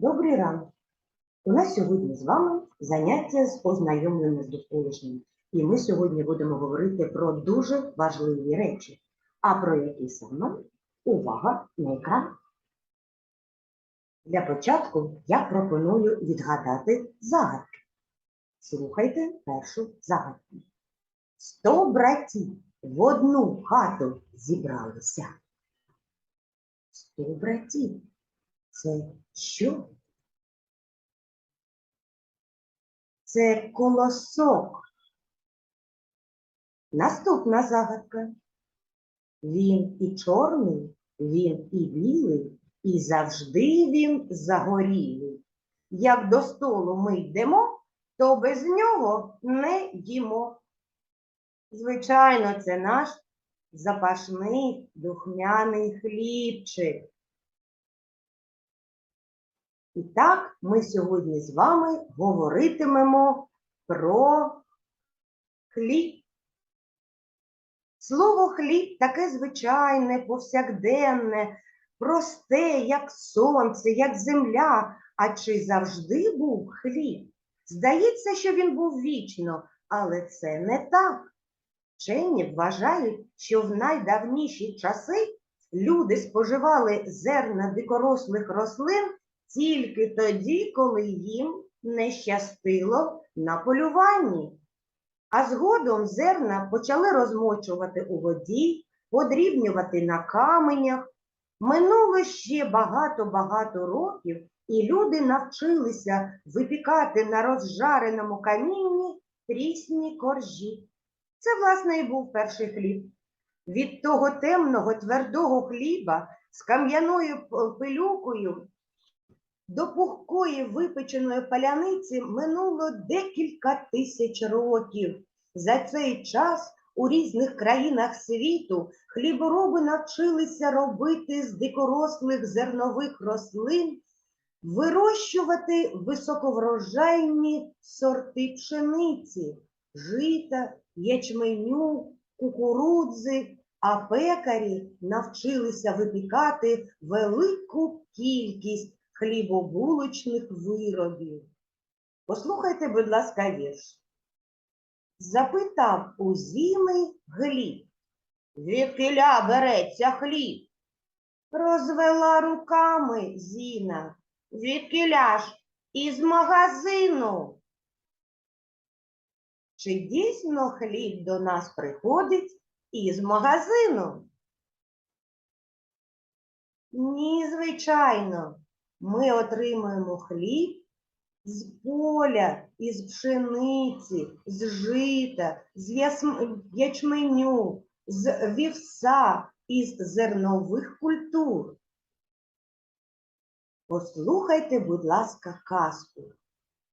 Добрий ранок. У нас сьогодні з вами заняття з ознайомлення з довколишнім. І ми сьогодні будемо говорити про дуже важливі речі. А про які саме? Увага на екран. Для початку я пропоную відгадати загадки. Слухайте першу загадку. Сто братів в одну хату зібралися. Сто братів. Це що? Це колосок. Наступна загадка. Він і чорний, він і білий, і завжди він загорілий. Як до столу ми йдемо, то без нього не їмо. Звичайно, це наш запашний духмяний хлібчик. І так, ми сьогодні з вами говоритимемо про хліб. Слово хліб таке звичайне, повсякденне, просте, як сонце, як земля. А чи завжди був хліб? Здається, що він був вічно, але це не так. Вчені вважають, що в найдавніші часи люди споживали зерна дикорослих рослин тільки тоді, коли їм не щастило на полюванні. А згодом зерна почали розмочувати у воді, подрібнювати на каменях. Минуло ще багато-багато років, і люди навчилися випікати на розжареному камінні прісні коржі. Це, власне, і був перший хліб. Від того темного твердого хліба з кам'яною пилюкою до пухкої випеченої паляниці минуло декілька тисяч років. За цей час у різних країнах світу хлібороби навчилися робити з дикорослих зернових рослин, вирощувати високоврожайні сорти пшениці, жита, ячменю, кукурудзи, а пекарі навчилися випікати велику кількість хлібобулочних виробів. Послухайте, будь ласка, вірш. Запитав у зіми гліб. Звідкиля береться хліб? Розвела руками Зіна. Звідкиля ж із магазину. Чи дійсно хліб до нас приходить із магазину? Ні, звичайно ми отримуємо хліб з поля, із пшениці, з жита, з ячменю, з вівса, із зернових культур. Послухайте, будь ласка, казку.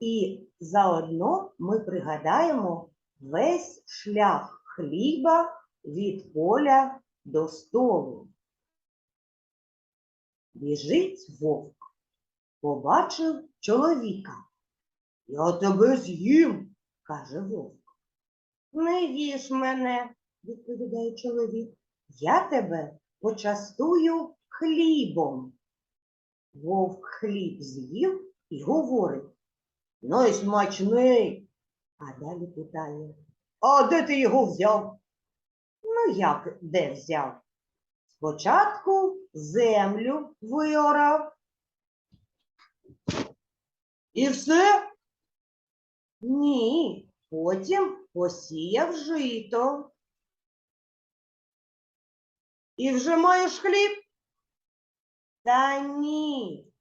І заодно ми пригадаємо весь шлях хліба від поля до столу. Біжить вовк побачив чоловіка. Я тебе з'їм, каже вовк. Не їж мене, відповідає чоловік. Я тебе почастую хлібом. Вовк хліб з'їв і говорить. Ну і смачний. А далі питає, а де ти його взяв? Ну, як де взяв? Спочатку землю виорав, і все? Ні, потім посіяв жито. І вже маєш хліб? Та ні.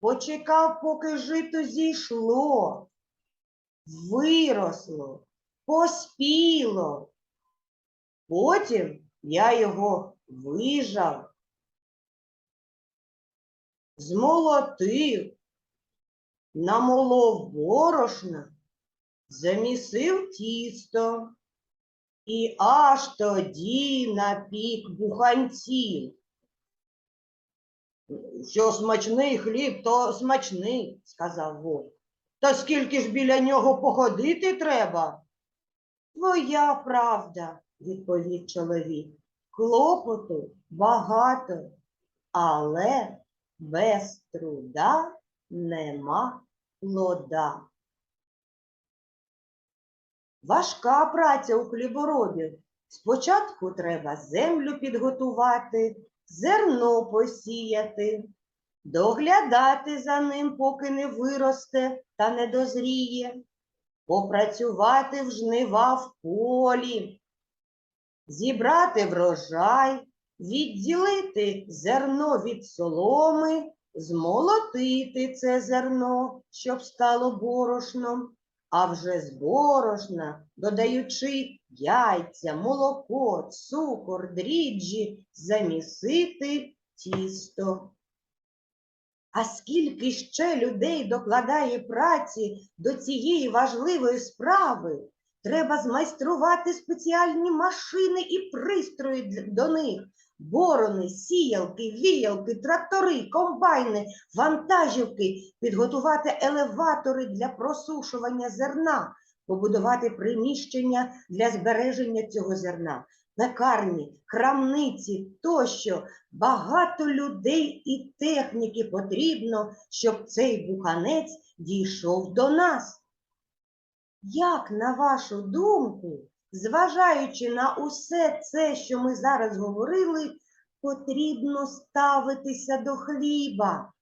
Почекав, поки жито зійшло, виросло, поспіло. Потім я його вижав, змолотив, намолов борошна, замісив тісто і аж тоді напік буханців. Що смачний хліб, то смачний, сказав вовк. Та скільки ж біля нього походити треба? Твоя правда, відповів чоловік. Клопоту багато, але без труда нема плода. Важка праця у хліборобів. Спочатку треба землю підготувати, зерно посіяти, доглядати за ним, поки не виросте та не дозріє, попрацювати в жнива в полі, зібрати врожай, відділити зерно від соломи, змолотити це зерно, щоб стало борошном, а вже з борошна, додаючи яйця, молоко, цукор, дріжджі, замісити тісто. А скільки ще людей докладає праці до цієї важливої справи? Треба змайструвати спеціальні машини і пристрої до них. Борони, сіялки, віялки, трактори, комбайни, вантажівки, підготувати елеватори для просушування зерна, побудувати приміщення для збереження цього зерна, пекарні, крамниці тощо. Багато людей і техніки потрібно, щоб цей буханець дійшов до нас. Як, на вашу думку, зважаючи на усе це, що ми зараз говорили, потрібно ставитися до хліба?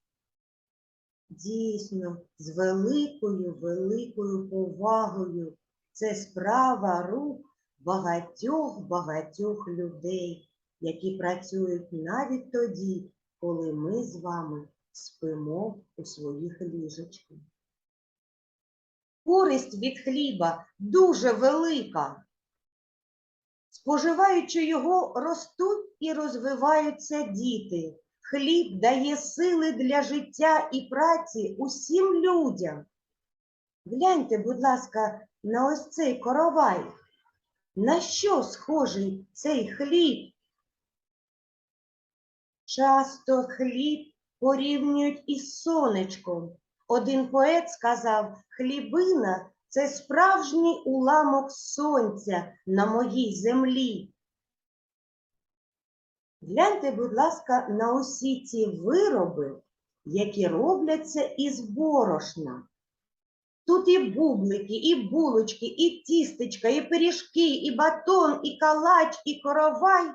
Дійсно, з великою, великою повагою. Це справа рук багатьох, багатьох людей, які працюють навіть тоді, коли ми з вами спимо у своїх ліжечках. Користь від хліба дуже велика. Споживаючи його, ростуть і розвиваються діти. Хліб дає сили для життя і праці усім людям. Гляньте, будь ласка, на ось цей коровай. На що схожий цей хліб? Часто хліб порівнюють із сонечком. Один поет сказав, хлібина це справжній уламок сонця на моїй землі. Гляньте, будь ласка, на усі ці вироби, які робляться із борошна. Тут і бублики, і булочки, і тістечка, і пиріжки, і батон, і калач, і коровай.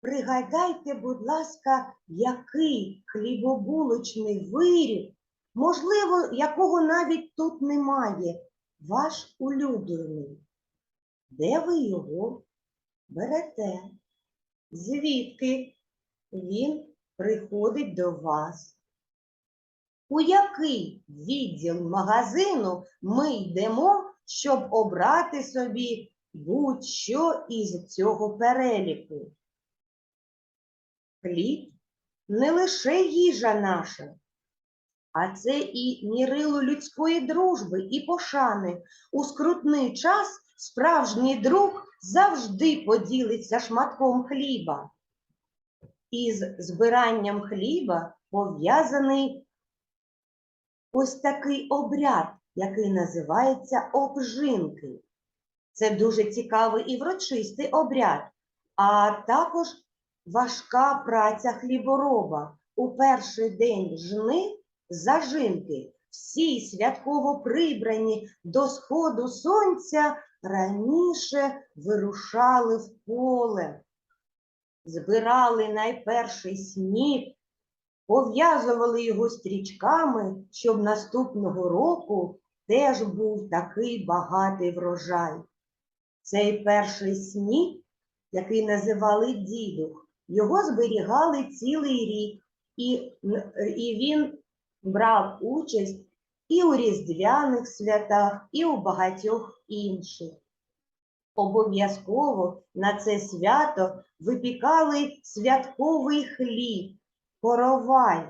Пригадайте, будь ласка, який хлібобулочний виріб, можливо, якого навіть тут немає, ваш улюблений. Де ви його берете? Звідки він приходить до вас? У який відділ магазину ми йдемо, щоб обрати собі будь-що із цього переліку? Хліб не лише їжа наша, а це і мірило людської дружби і пошани. У скрутний час справжній друг завжди поділиться шматком хліба. Із збиранням хліба пов'язаний ось такий обряд, який називається обжинки. Це дуже цікавий і врочистий обряд, а також важка праця хлібороба. У перший день жни зажинки, всі святково прибрані до сходу сонця, раніше вирушали в поле, збирали найперший сніг, пов'язували його стрічками, щоб наступного року теж був такий багатий врожай. Цей перший сніг, який називали дідух, його зберігали цілий рік, і, і він брав участь і у різдвяних святах, і у багатьох інших. Обов'язково на це свято випікали святковий хліб, коровай.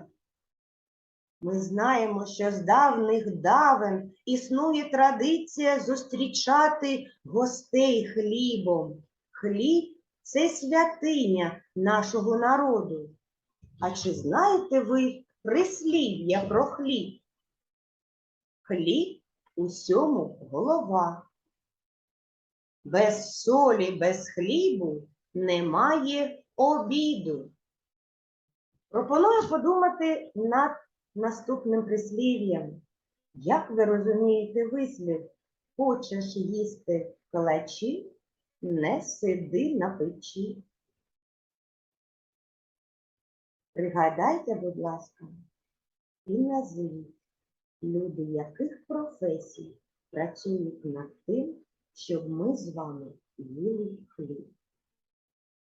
Ми знаємо, що з давних давен існує традиція зустрічати гостей хлібом. Хліб це святиня нашого народу. А чи знаєте ви прислів'я про хліб? Хліб усьому голова. Без солі, без хлібу немає обіду. Пропоную подумати над наступним прислів'ям. Як ви розумієте вислів? Хочеш їсти калачі, не сиди на печі. Пригадайте, будь ласка, і назвіть люди яких професій працюють над тим, щоб ми з вами їли хліб.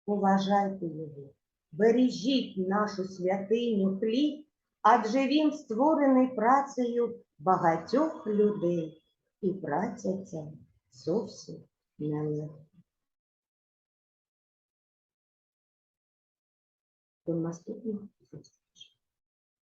Поважайте його, бережіть нашу святиню хліб, адже він створений працею багатьох людей, і праця ця зовсім нелегка. До наступного